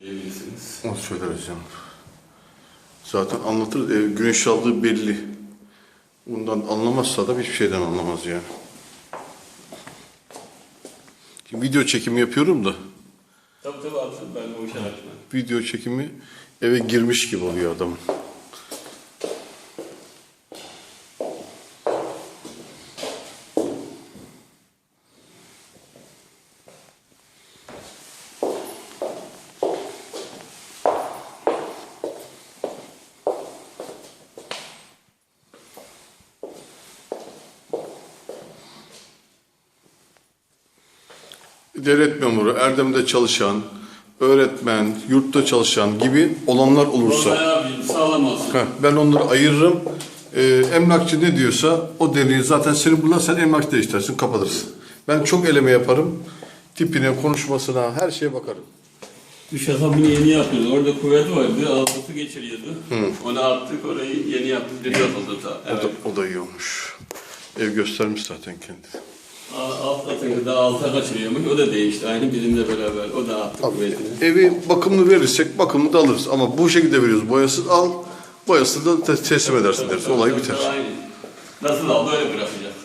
Diyebilirsiniz. Onu söyler hocam. Zaten anlatır. E, güneş aldığı belli. Bundan anlamazsa da hiçbir şeyden anlamaz yani. Şimdi video çekimi yapıyorum da Tabii tabii abi ben o işe video çekimi eve girmiş gibi oluyor adamın. Devlet memuru, Erdem'de çalışan, öğretmen, yurtta çalışan gibi olanlar olursa. Heh, ben onları ayırırım. Ee, emlakçı ne diyorsa o deliği zaten senin bunlar sen emlak değiştirsin kapatırsın. Ben çok eleme yaparım. Tipine, konuşmasına, her şeye bakarım. Düş hesabını yeni yapıyoruz. Orada kuvvet vardı. Altı geçiriyordu. Onu attık orayı yeni yaptık. Dedi Evet. da, o da iyi olmuş. Ev göstermiş zaten kendi. Alt atınca da alta kaçırıyormuş. O da değişti. Aynı bizimle beraber. O da attı kuvvetini. Evi bakımlı verirsek bakımlı da alırız. Ama bu şekilde veriyoruz. Boyasız al, boyasız da te- teslim edersin deriz. Olay biter. Aynı. Nasıl aldı öyle bırakacağız.